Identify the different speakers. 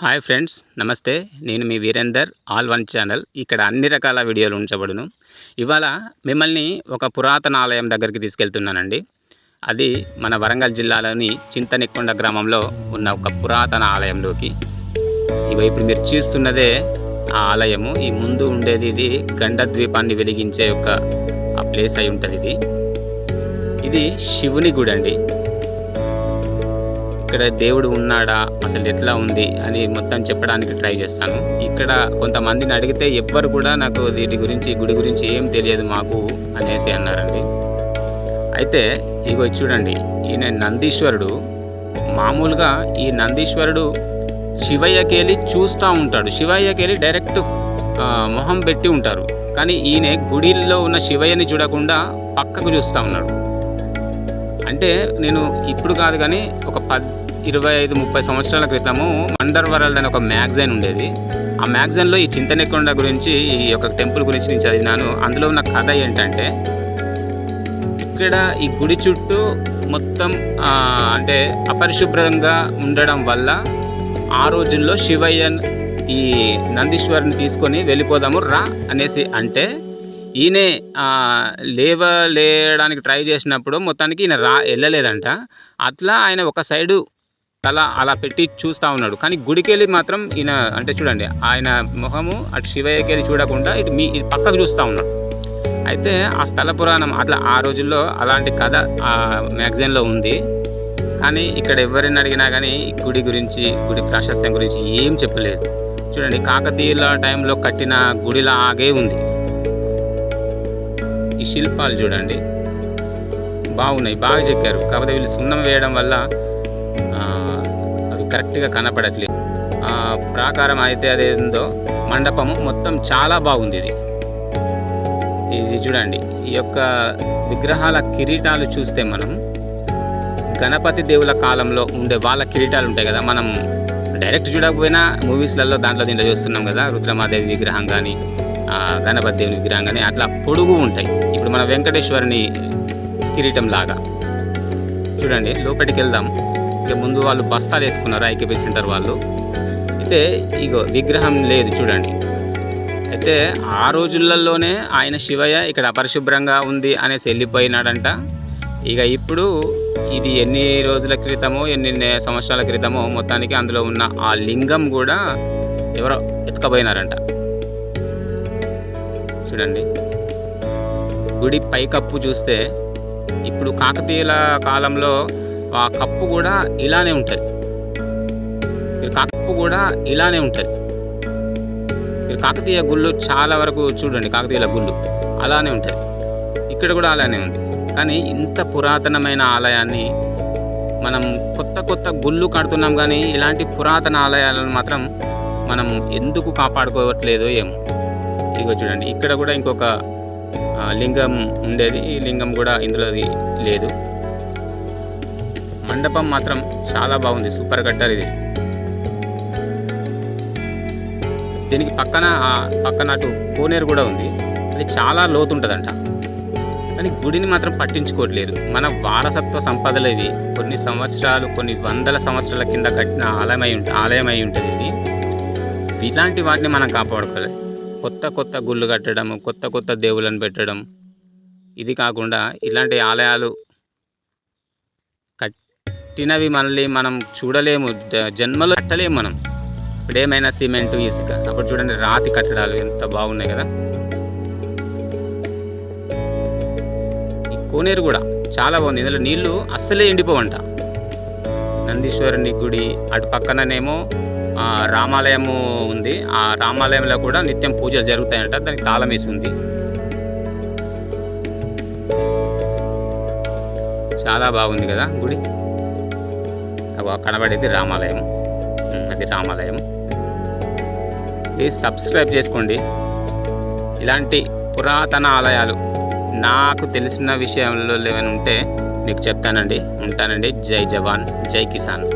Speaker 1: Hi friends నమస్తే. నేను మీ వీరేందర్ ఆల్ వన్ ఛానల్. ఇక్కడ అన్ని రకాల వీడియోలు ఉంచబడును. ఇవాళ మిమ్మల్ని ఒక పురాతన ఆలయం దగ్గరికి తీసుకెళ్తున్నానండి. అది మన వరంగల్ జిల్లాలోని చింతనిక్కొండ గ్రామంలో ఉన్న ఒక పురాతన ఆలయంలోకి. ఇగో ఇప్పుడు మీరు చూస్తున్నదే ఆ ఆలయము. ఈ ముందు ఉండేది ఇది గండ ద్వీపాన్ని వెలిగించే ఒక ప్లేస్ అయి ఉంటుంది ఇది. ఇది శివుని గుడి అండి ఇక్కడ దేవుడు ఉన్నాడా? అసలు ఎట్లా ఉంది? అని మొత్తం చెప్పడానికి ట్రై చేస్తాను. ఇక్కడ కొంతమందిని అడిగితే ఎవ్వరు కూడా నాకు దీని గురించి గుడి గురించి ఏం తెలియదు మాకు అనేసి అన్నారండి. అయితే ఇగో చూడండి ఈయన నందీశ్వరుడు మామూలుగా ఈ నందీశ్వరుడు శివయ్యకెళ్ళి చూస్తూ ఉంటాడు. శివయ్యకెళ్ళి డైరెక్ట్ మొహం పెట్టి ఉంటారు. కానీ ఈయన గుడిలో ఉన్న శివయ్యని చూడకుండా పక్కకు చూస్తూ ఉన్నాడు. అంటే నేను ఇప్పుడు కాదు కానీ ఒక పద్ ఇరవై ఐదు ముప్పై సంవత్సరాల క్రితము మందర్ వరల్డ్ అనే ఒక మ్యాగజైన్ ఉండేది. ఆ మ్యాగజైన్లో ఈ చింతనెకొండ గురించి ఈ యొక్క టెంపుల్ గురించి నేను చదివినాను. అందులో ఉన్న కథ ఏంటంటే ఇక్కడ ఈ గుడి చుట్టూ మొత్తం అంటే అపరిశుభ్రంగా ఉండడం వల్ల ఆ రోజుల్లో శివయ్య ఈ నందీశ్వరిని తీసుకొని వెళ్ళిపోదాము రా అనేసి అంటే ఈయనే లేవలేయడానికి ట్రై చేసినప్పుడు మొత్తానికి ఈయన రా వెళ్ళలేదంట. అట్లా ఆయన ఒక సైడు అలా అలా పెట్టి చూస్తూ ఉన్నాడు. కానీ గుడికి వెళ్ళి మాత్రం ఈయన అంటే చూడండి ఆయన ముఖము అటు శివయ్యకి వెళ్ళి చూడకుండా ఇటు మీ ఇటు పక్కకు చూస్తూ ఉన్నాడు. అయితే ఆ స్థల పురాణం అట్లా ఆ రోజుల్లో అలాంటి కథ ఆ మ్యాగజైన్లో ఉంది. కానీ ఇక్కడ ఎవరిని అడిగినా కానీ గుడి గురించి గుడి ప్రాశస్త్యం గురించి ఏం చెప్పలేదు. చూడండి కాకతీయుల టైంలో కట్టిన గుడిలాగే ఉంది. ఈ శిల్పాలు చూడండి. బాగున్నాయి బాగా చెక్కారు. కాకపోతే వీళ్ళు సున్నం వేయడం వల్ల అది అవి కరెక్ట్గా కనపడట్లేదు. ప్రాకారం అయితే అదేందో మండపము మొత్తం చాలా బాగుంది ఇది. ఇది చూడండి ఈ యొక్క విగ్రహాల కిరీటాలు చూస్తే మనం గణపతి దేవుల కాలంలో ఉండే వాళ్ళ కిరీటాలు ఉంటాయి కదా మనం డైరెక్ట్ చూడకపోయినా మూవీస్లలో దాంట్లో దీంట్లో చూస్తున్నాం కదా రుద్రమాదేవి విగ్రహం కానీ గణపతి దేవుని విగ్రహం కానీ అట్లా పొడుగు ఉంటాయి. ఇప్పుడు మన వెంకటేశ్వరుని కిరీటం లాగా చూడండి లోపలికి వెళ్దాం. ఇక ముందు వాళ్ళు బస్తాలు వేసుకున్నారు ఐకేపీ సెంటర్ వాళ్ళు. అయితే ఇగో విగ్రహం లేదు చూడండి. అయితే ఆ రోజులలోనే ఆయన శివయ్య ఇక్కడ అపరిశుభ్రంగా ఉంది అనేసి వెళ్ళిపోయినాడంట. ఇక ఇప్పుడు ఇది ఎన్ని రోజుల క్రితమో ఎన్ని సంవత్సరాల క్రితమో మొత్తానికి అందులో ఉన్న ఆ లింగం కూడా ఎవరో ఎత్తుకపోయినారంట. చూడండి. గుడి పైకప్పు చూస్తే ఇప్పుడు కాకతీయుల కాలంలో ఆ కప్పు కూడా ఇలానే ఉంటుంది కప్పు కూడా ఇలానే ఉంటుంది కాకతీయ గుళ్ళు చాలా వరకు చూడండి కాకతీయుల గుళ్ళు అలానే ఉంటుంది ఇక్కడ కూడా అలానే ఉంది. కానీ ఇంత పురాతనమైన ఆలయాన్ని మనం కొత్త కొత్త గుళ్ళు కడుతున్నాం కానీ ఇలాంటి పురాతన ఆలయాలను మాత్రం మనం ఎందుకు కాపాడుకోవట్లేదో ఏమో. ఇదిగో చూడండి ఇక్కడ కూడా ఇంకొక లింగం ఉండేది. ఈ లింగం కూడా ఇందులోది లేదు. మండపం మాత్రం చాలా బాగుంది. సూపర్ కట్టారు ఇది. దీనికి పక్కన పక్కన అటు కోనేరు కూడా ఉంది. అది చాలా లోతు ఉంటుందంట కానీ గుడిని మాత్రం పట్టించుకోవట్లేదు. మన వారసత్వ సంపదలు ఇవి కొన్ని సంవత్సరాలు కొన్ని వందల సంవత్సరాల కింద కట్టిన ఆలయం అయి ఆలయమై ఉంటుంది ఇది. ఇలాంటి వాటిని మనం కాపాడుకోవాలి. కొత్త కొత్త గుళ్ళు కట్టడం కొత్త కొత్త దేవుళ్ళని పెట్టడం. ఇది కాకుండా ఇలాంటి ఆలయాలు కట్టినవి మళ్ళీ మనం చూడలేము జ- కట్టలేము మనం. ఇప్పుడు ఏమైనా సిమెంట్ ఇసుక అప్పుడు చూడండి రాతి కట్టడాలు ఎంత బాగున్నాయి కదా. ఈ కోనేరు కూడా చాలా బాగుంది. ఇందులో నీళ్ళు అస్సలే ఎండిపోవంట. నందీశ్వరుని గుడి అటు పక్కననేమో రామాలయము ఉంది. ఆ రామాలయంలో కూడా నిత్యం పూజలు జరుగుతాయంట. దానికి తాళం వేసి ఉంది. చాలా బాగుంది కదా గుడి? కనబడేది రామాలయం అది రామాలయం ప్లీజ్ సబ్స్క్రైబ్ చేసుకోండి. ఇలాంటి పురాతన ఆలయాలు నాకు తెలిసిన విషయంలో ఏమైనా ఉంటే మీకు చెప్తానండి. ఉంటానండి. జై జవాన్. జై కిసాన్.